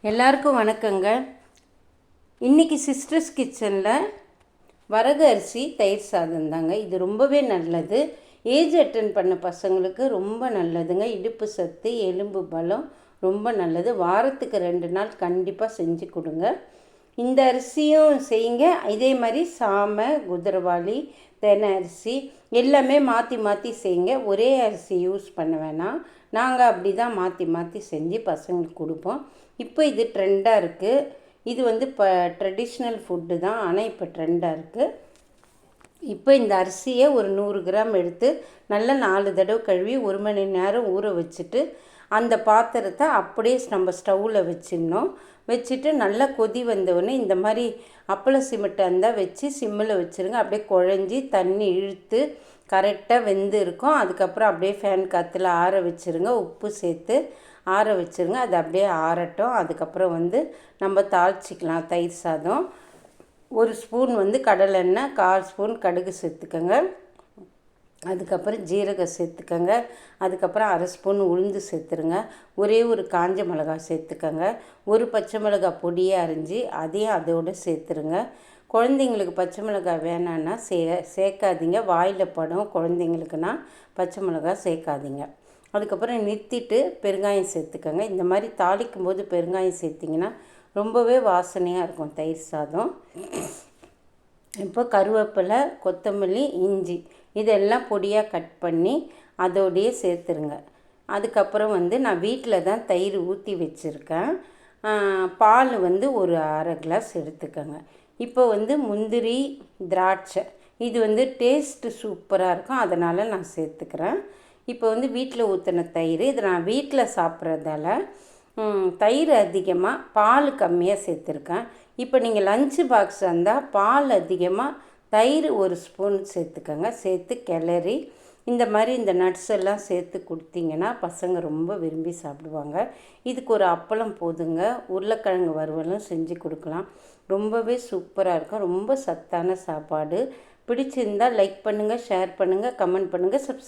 எல்லாருக்கும் வணக்கங்க. இன்றைக்கி சிஸ்டர்ஸ் கிச்சனில் வரகு அரிசி தயிர் சாதம் தாங்க. இது ரொம்பவே நல்லது. ஏஜ் அட்டன் பண்ண பசங்களுக்கு ரொம்ப நல்லதுங்க. இடுப்பு சத்து எலும்பு பலம் ரொம்ப நல்லது. வாரத்துக்கு ரெண்டு நாள் கண்டிப்பாக செஞ்சு கொடுங்க. இந்த அரிசியும் செய்யுங்க. இதே மாதிரி சாமை குதிரவாளி தென்னை அரிசி எல்லாமே மாற்றி மாற்றி செய்யுங்க. ஒரே அரிசி யூஸ் பண்ண வேணாம். நாங்கள் அப்படி தான் மாற்றி மாற்றி செஞ்சு பசங்களுக்கு கொடுப்போம். இப்போ இது ட்ரெண்டாக இருக்குது இது வந்து இப்போ ட்ரெடிஷ்னல் ஃபுட்டு தான். ஆனால் இப்போ ட்ரெண்டாக இருக்குது இப்போ இந்த அரிசியை ஒரு நூறு கிராம் எடுத்து நல்லா நாலு தடவை கழுவி ஒரு மணி நேரம் ஊற வச்சுட்டு அந்த பாத்திரத்தை அப்படியே நம்ம ஸ்டவ்வில் வச்சிடணும். வச்சுட்டு நல்லா கொதி வந்தவுடனே இந்த மாதிரி அப்பள சிமிட்டை இருந்தால் வச்சு சிம்மில் வச்சுருங்க. அப்படியே குழஞ்சி தண்ணி இழுத்து கரெக்டாக வெந்து இருக்கும். அதுக்கப்புறம் அப்படியே ஃபேன் காற்றுல ஆற வச்சுருங்க. உப்பு சேர்த்து ஆற வச்சுருங்க. அது அப்படியே ஆறட்டும். அதுக்கப்புறம் வந்து நம்ம தாளிச்சிக்கலாம் தயிர் சாதம். ஒரு ஸ்பூன் வந்து கடலெண்ணெய் கால் ஸ்பூன் கடுகு சேர்த்துக்கோங்க. அதுக்கப்புறம் ஜீரகம் சேர்த்துக்கோங்க. அதுக்கப்புறம் அரை ஸ்பூன் உளுந்து சேர்த்துருங்க. ஒரே ஒரு காஞ்ச மிளகாய் சேர்த்துக்கோங்க. ஒரு பச்சை மிளகாய் பொடியை அரிஞ்சு அதையும் அதோடு சேர்த்துருங்க. குழந்தைங்களுக்கு பச்சை மிளகாய் வேணான்னா சே சேர்க்காதீங்க. வாயில் படும் குழந்தைங்களுக்குன்னா பச்சை மிளகாய் சேர்க்காதீங்க. அதுக்கப்புறம் நிறுத்திட்டு பெருங்காயம் சேர்த்துக்கோங்க. இந்த மாதிரி தாளிக்கும் போது பெருங்காயம் சேர்த்திங்கன்னா ரொம்பவே வாசனையாக இருக்கும் தயிர் சாதம். இப்போ கருவேப்பிலை கொத்தமல்லி இஞ்சி இதெல்லாம் பொடியாக கட் பண்ணி அதோடையே சேர்த்துருங்க. அதுக்கப்புறம் வந்து நான் வீட்டில் தான் தயிர் ஊற்றி வச்சுருக்கேன். பால் வந்து ஒரு அரை கிளாஸ் எடுத்துக்கோங்க. இப்போ வந்து முந்திரி திராட்சை இது வந்து டேஸ்ட்டு சூப்பராக இருக்கும். அதனால் நான் சேர்த்துக்கிறேன். இப்போ வந்து வீட்டில் ஊற்றின தயிர் இதை நான் வீட்டில் சாப்பிட்றதால தயிர் அதிகமாக பால் கம்மியாக சேர்த்துருக்கேன். இப்போ நீங்கள் லஞ்சு பாக்ஸ் வந்தால் பால் அதிகமாக தயிர் ஒரு ஸ்பூன் சேர்த்துக்கோங்க. சேர்த்து கிளறி இந்த மாதிரி இந்த நட்ஸ் எல்லாம் சேர்த்து கொடுத்தீங்கன்னா பசங்க ரொம்ப விரும்பி சாப்பிடுவாங்க. இதுக்கு ஒரு அப்பளம் போதுங்க. உருளைக்கிழங்கு வறுவலும் செஞ்சு கொடுக்கலாம். ரொம்பவே சூப்பராக இருக்கும். ரொம்ப சத்தான சாப்பாடு. பிடிச்சிருந்தால் லைக் பண்ணுங்கள் ஷேர் பண்ணுங்கள் கமெண்ட் பண்ணுங்கள் சப்ஸ்